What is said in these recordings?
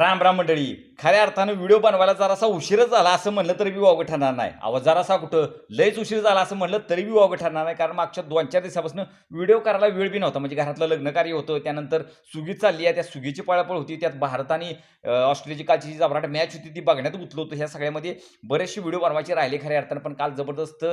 राम राम मंडळी. खऱ्या अर्थानं व्हिडिओ बनवायला जरासा उशीरच झाला असं म्हणलं तरी बी वावगं ठरणार नाही. अहो जरासा कुठं लयच उशीर झाला असं म्हणलं तरी बी वावगं ठरणार नाही. कारण मागच्या दोन चार दिवसापासून व्हिडिओ करायला वेळ बी नव्हता. म्हणजे घरातलं लग्नकार्य होतं. त्यानंतर सुगी चालली आहे. त्या सुगीची पळापळ होती. त्यात भारत आणि ऑस्ट्रेलियाची कालची जी जबराट मॅच होती ती बघण्यात उतलो होतो. ह्या सगळ्यामध्ये बरेचसे व्हिडिओ बनवायचे राहिले खऱ्या अर्थानं. पण काल जबरदस्त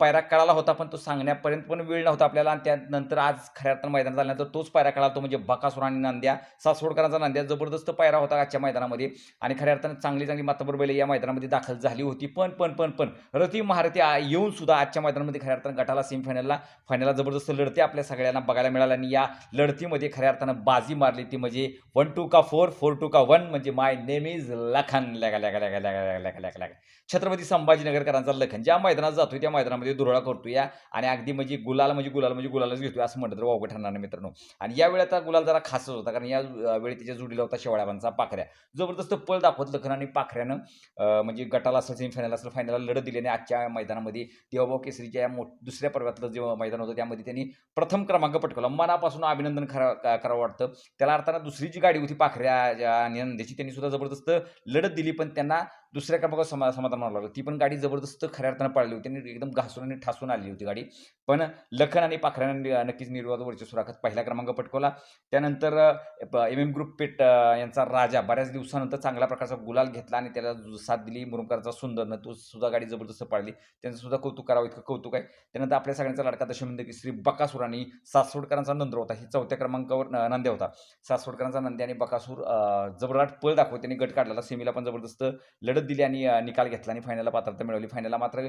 पायरा कळाला होता. पण तो सांगण्यापर्यंत पण वेळ नव्हता आपल्याला. आणि त्यानंतर आज खऱ्या अर्थानं मैदान झाल्यानंतर तोच पायरा कळाला तो म्हणजे बकासूर आणि नांद्या सासवडकरांचा नांद्या जबरदस्त पायरा होता. होता आजच्या मैदानामध्ये? आणि खऱ्या अर्थानं चांगली चांगली मातबर बैल या मैदानामध्ये दाखल झाली होती. पण पण पण पण रती महारती येऊन सुद्धा आजच्या मैदानामध्ये खऱ्या अर्थानं गटाला सेमीफायनलला फायनलला जबरदस्त लढती आपल्या सगळ्यांना बघायला मिळाली आणि या लढतीमध्ये खऱ्या अर्थानं बाजी मारली ती म्हणजे वन टू का फोर फोर टू का वन म्हणजे माय नेम इज लखन. लॅगा लॅगा लॅगा लॅगा लॅगा लॅगा लॅगा लॅगा. छत्रपती संभाजीनगरकरांचा लखन. ज्या मैदानात जातो त्या मैदानामध्ये दुरळा करतो या. आणि अगदी म्हणजे गुलाल म्हणजे गुलाल म्हणजे गुलालच घेतोय असं म्हटलं तर ठरणार मित्रांनो. आणि यावेळी आता गुलाल जरा खासच होता कारण या वेळी त्याच्या जुडीला होता शेवाळ्याबांचा. पाखऱ्या. जबरदस्त पळ दाखवत लखन आणि पाखऱ्यानं म्हणजे गटाला असेल सेमीफायनल असेल फायनलला लढत दिली. आणि आजच्या मैदानामध्ये देवाभाऊ केसरीच्या या मो दुसऱ्या पर्वातलं जे मैदान होतं त्यामध्ये त्यांनी प्रथम क्रमांक पटकवला. मनापासून अभिनंदन करा करावं वाटतं. त्याला अर्थानं दुसरी जी गाडी होती पाखऱ्या ज्या आणि नंद्याची त्यांनी सुद्धा जबरदस्त लढत दिली. पण त्यांना दुसऱ्या क्रमांकावर समा समाधान मानावं लागलं. ती पण गाडी जबरदस्त खऱ्या अर्थानं पाळली होती. आणि एकदम घासून आणि ठासून आली होती गाडी. पण लखन आणि पाखऱ्यानं नक्कीच निर्वाद वरच्या सुराखत पहिला क्रमांक पटकवला. त्यानंतर एम एम ग्रुप पेट यांचा यांचा राजा बऱ्याच दिवसानंतर चांगल्या प्रकारचा गुलाल घेतला आणि त्याला साथ दिली. मुरुमकरचा सुंदरनं तो सुद्धा गाडी जबरदस्त पाळली त्यांचं सुद्धा कौतुक करावं इतकं कौतुक आहे. त्यानंतर आपल्या सगळ्यांचा लाडका दशमिंद की श्री बकासूर आणि सासवडकरांचा नंद होता. ही चौथ्या क्रमांकावर न- नंद्या होता. सासवडकरांचा नंद्या आणि बकासूर जबरदाट पळ दाखवत त्यांनी गट काढलेला. सेमीला पण जबरदस्त लढत दिली आणि निकाल घेतला आणि फायनलला पात्रता मिळवली. फायनलला मात्र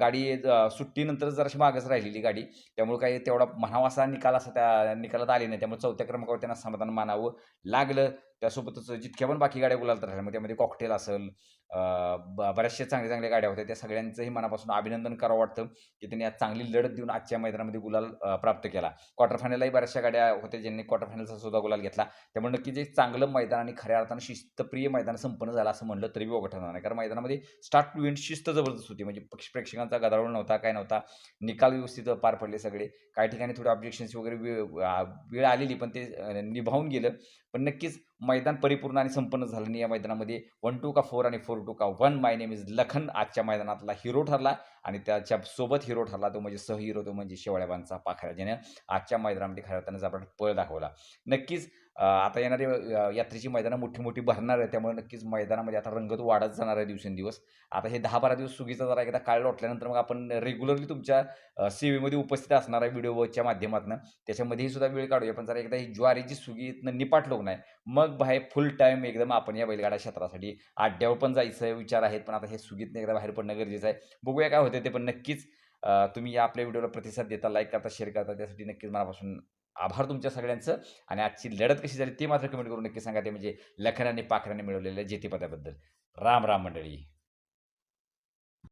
गाडी सुट्टीनंतर जराशी मागच राहिलेली गाडी. त्यामुळे काही तेवढा म्हणावा असा निकाल असा त्या निकालात आले नाही. त्यामुळे चौथ्या क्रमांकावर त्यांना समाधान मानावं लागलं. त्यासोबतच जितक्या पण बाकी गाड्या गुलाल तर मग त्यामध्ये कॉकटेल असेल बऱ्याचशा चांगल्या चांगल्या गाड्या होत्या. त्या सगळ्यांचंही मनापासून अभिनंदन करावं वाटतं की त्यांनी आज चांगली लढत देऊन आजच्या मैदानामध्ये गुलाल प्राप्त केला. क्वार्टर फायनललाही बऱ्याचशा गाड्या होत्या ज्यांनी क्वार्टर फायनलचा सुद्धा गुलाल घेतला. त्यामुळे नक्कीच एक चांगलं मैदान आणि खऱ्या अर्थानं शिस्तप्रिय मैदान संपन्न झालं असं म्हणलं तरी बी ठरणार नाही. कारण मैदानामध्ये स्टार्ट टू एंड शिस्त जबरदस्त होती. म्हणजे पक्ष प्रेक्षकांचा गदारोळ नव्हता काय नव्हता. निकाल व्यवस्थित पार पडले सगळे. काही ठिकाणी थोडे ऑब्जेक्शन्स वगैरे वेळ वेळ आलेली पण ते निभावून गेलं. पण नक्कीच मैदान परिपूर्ण आणि संपन्न झालं नाही या मैदानामध्ये. वन टू का फोर आणि फोर टू का one my name is Lakhan. आजच्या मैदानातला हिरो ठरला आणि त्याच्यासोबत हिरो ठरला तो म्हणजे सहहिरो तो म्हणजे शेवाळ्याबांचा पाखरा ज्याने आजच्या मैदानामध्ये खऱ्या अर्थानं जबराट पळ दाखवला. नक्कीच आता येणारी यात्रेची मैदानं मोठी मोठी भरणार आहे त्यामुळे नक्कीच मैदानामध्ये आता रंगत वाढत जाणार आहे दिवसेंदिवस. आता हे दहा बारा दिवस सुगीचा जरा एकदा काळ लोटल्यानंतर मग आपण रेग्युलरली तुमच्या सेवेमध्ये उपस्थित असणार आहे व्हिडिओच्या माध्यमातून. त्याच्यामध्येही सुद्धा वेळ काढूया. पण जरा एकदा ही ज्वारीची सुगीतनं निपाटलो नाही. मग बाहेर फुल टाईम एकदम आपण या बैलगाडा क्षेत्रासाठी आड्यावर पण जायचं विचार आहेत. पण आता हे सुगीतनं एकदा बाहेर पडणं गरजेचं आहे. बघूया काय होते ते. पण नक्कीच तुम्ही या आपल्या व्हिडिओला प्रतिसाद देता लाईक करता शेअर करता त्यासाठी नक्कीच मनापासून आभार तुमच्या सगळ्यांचं. आणि आजची लढत कशी झाली ते मात्र कमेंट करून नक्की सांगा. ते म्हणजे लखन आणि पाखराने मिळवलेल्या जेतेपदाबद्दल. राम राम मंडळी.